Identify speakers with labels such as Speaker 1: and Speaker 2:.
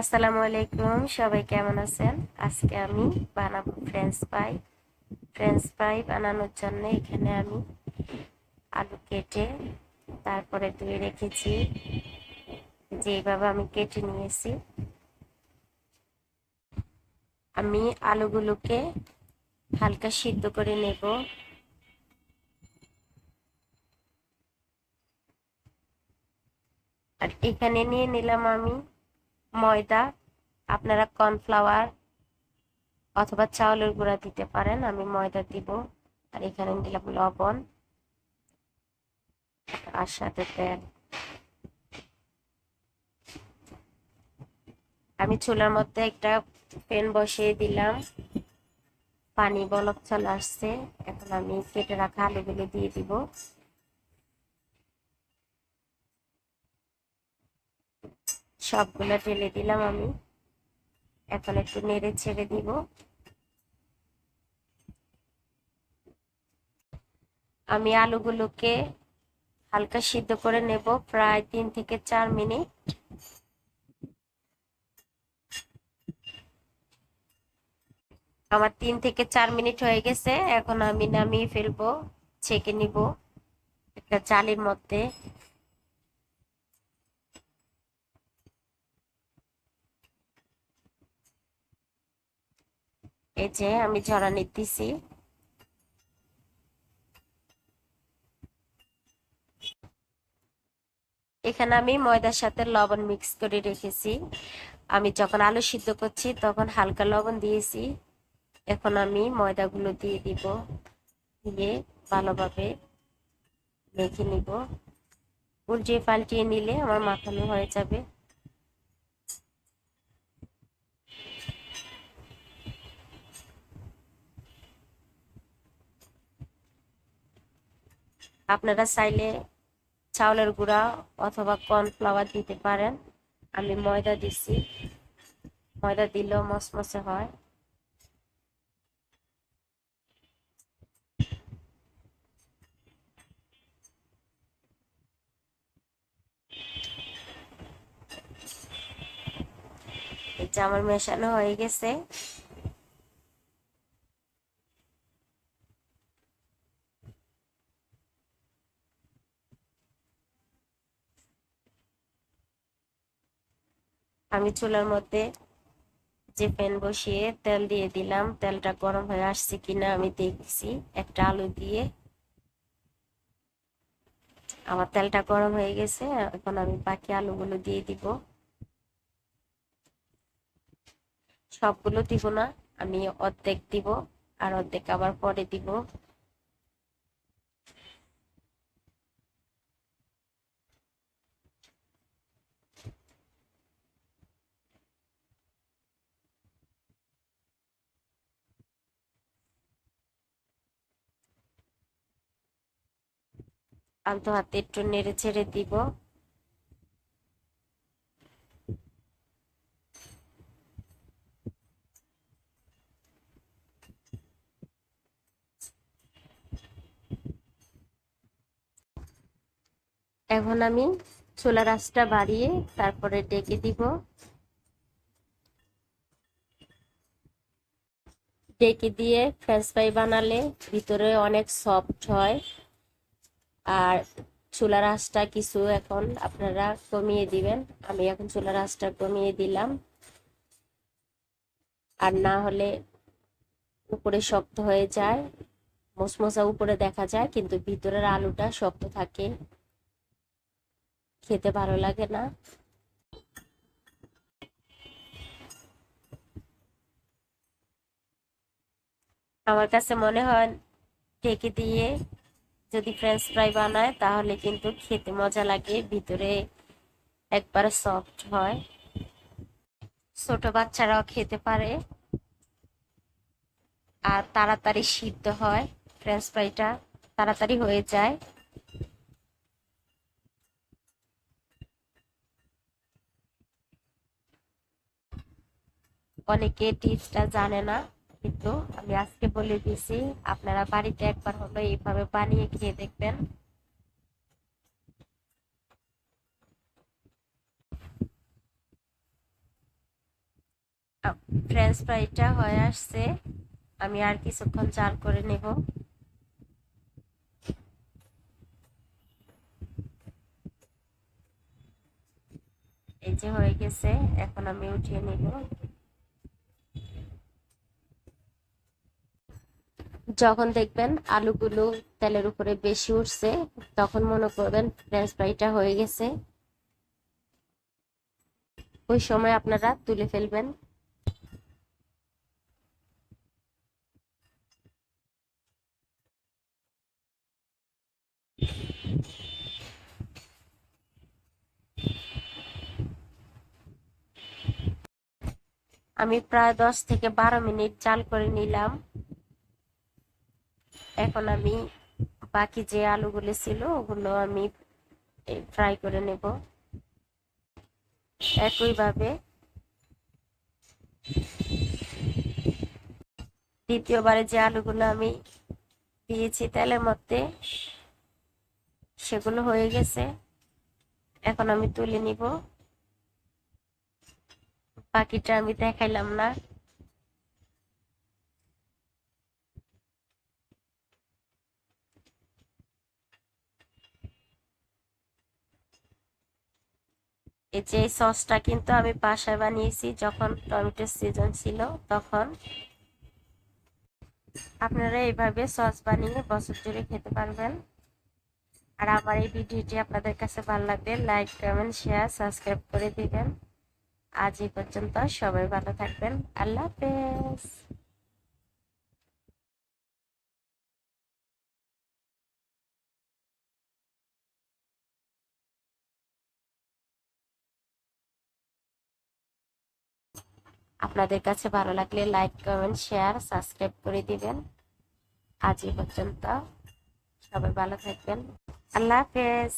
Speaker 1: আসসালামু আলাইকুম, সবাই কেমন আছেন? আজকে আমি বানাবো ফ্রেঞ্চ ফ্রাই ফ্রেঞ্চ ফ্রাই বানানোর জন্য এখানে আমি আলু কেটে তারপরে ধুয়ে রেখেছি। যেভাবে আমি কেটে নিয়েছি। আমি আলুগুলোকে হালকা সিদ্ধ করে নেব। আর এখানে নিয়ে নিলাম আমি ময়দা, আপনারা কর্নফ্লাওয়ার অথবা চাউলের গুঁড়া দিতে পারেন, আমি ময়দা দিব। আর এখানে দিলাম লবণ আর সাথে তেল। আমি চুলার মধ্যে একটা প্যান বসিয়ে দিলাম। পানি বলক চলে আসছে। এখন আমি কেটে রাখা আলুগুলো দিয়ে দিব। সবগুলো ঢেলে দিলাম আমি। এখন একটু নেড়ে ছেড়ে দিব। আমি আলুগুলোকে হালকা সিদ্ধ করে নেব প্রায় তিন থেকে চার মিনিট। আমার তিন থেকে চার মিনিট হয়ে গেছে, এখন আমি নামিয়ে ফেলব, ছেঁকে নিব একটা চালের মধ্যে। এই যে আমি ঝরা নিতেছি। এখানে আমি ময়দার সাথে লবণ মিক্স করে রেখেছি। আমি যখন আলু সিদ্ধ করছি তখন হালকা লবণ দিয়েছি। এখন আমি ময়দাগুলো দিয়ে দিব, দিয়ে ভালোভাবে মেখে নিব। উল্টিয়ে পাল্টিয়ে নিলে আমার মাখানো হয়ে যাবে। আপনারা চাইলে চাউলের গুঁড়া অথবা কর্নফ্লাওয়ার দিতে পারেন। আমি ময়দা দিছি। ময়দা দিলেও মসমসে হয়। যে আমার মেশানো হয়ে গেছে। আমি চুলার মধ্যে যে প্যান বসিয়ে তেল দিয়ে দিলাম, তেলটা গরম হয়ে আসছে কিনা আমি দেখছি। একটা আলু দিয়ে আমার তেলটা গরম হয়ে গেছে, এখন আমি বাকি আলুগুলো দিয়ে দিব। সবগুলো দিব না, আমি অর্ধেক দিব, আর অর্ধেক আবার পরে দিব। আলতো হাতে একটু নেড়ে ছেড়ে দিব। এখন আমি ছোলা আঁচটা বাড়িয়ে তারপরে ডেকে দিব। ডেকে দিয়ে ফ্রেঞ্চ ফ্রাই বানালে ভিতরে অনেক সফট হয়। আর চুলার আঁচটা কিছু এখন আপনারা কমিয়ে দিবেন। আমি এখন চুলার আঁচটা কমিয়ে দিলাম। আর না হলে উপরে শক্ত হয়ে যায়। মশমশা উপরে দেখা যায়, কিন্তু ভিতরের আলুটা শক্ত থাকে। খেতে ভালো লাগে না। আমার কাছে মনে হয় ঢেকে দিয়ে যদি ফ্রেঞ্চ ফ্রাই বানায়, তাহলে কিন্তু খেতে মজা লাগে। ভিতরে একবার সফট হয়। ছোট বাচ্চারাও খেতে পারে। আর তাড়াতাড়ি সিদ্ধ হয় ফ্রেঞ্চ ফ্রাইটা তাড়াতাড়ি হয়ে যায়। অনেকে টিপসটা জানে না। কিন্তু আমি আজকে বলে দিছি আপনারা বাড়িতে একবার হলো এইভাবে বানিয়ে খেয়ে দেখবেন। ফ্রেঞ্চ ফ্রাইটা হয়ে আসছে। আমি আর কিছুক্ষণ চাল করে নেব। এই যে হয়ে গেছে, এখন আমি উঠিয়ে নিব। যখন দেখবেন আলুগুলো তেলের উপরে বেশি উঠছে, তখন মনে করবেন ফ্রেঞ্চ ফ্রাইটা হয়ে গেছে। ওই সময় আপনারা তুলে ফেলবেন। আমি প্রায় দশ থেকে বারো মিনিট চাল করে নিলাম। এখন আমি বাকি যে আলুগুলো ছিল, ওগুলো আমি ফ্রাই করে নেব। একইভাবে দ্বিতীয়বারে যে আলুগুলো আমি দিয়েছি, তেলের মধ্যে সেগুলো হয়ে গেছে। এখন আমি তুলে নিব। বাকিটা আমি দেখাইলাম না। এই যে এই সসটা কিন্তু আমি বাসায় বানিয়েছি যখন টমেটোর সিজন ছিল তখন। আপনারা এইভাবে সস বানিয়ে বছর জুড়ে খেতে পারবেন। আর আমার এই ভিডিওটি আপনাদের কাছে ভালো লাগলে লাইক কমেন্ট শেয়ার সাবস্ক্রাইব করে দিবেন। আজ এই পর্যন্ত সবাই ভালো থাকবেন। আল্লাহ হাফেজ। আপনাদের কাছে ভালো লাগলে লাইক, কমেন্ট, শেয়ার, সাবস্ক্রাইব করে দিবেন। আজ এই পর্যন্ত সবাই ভালো থাকবেন। আল্লাহ হাফেজ।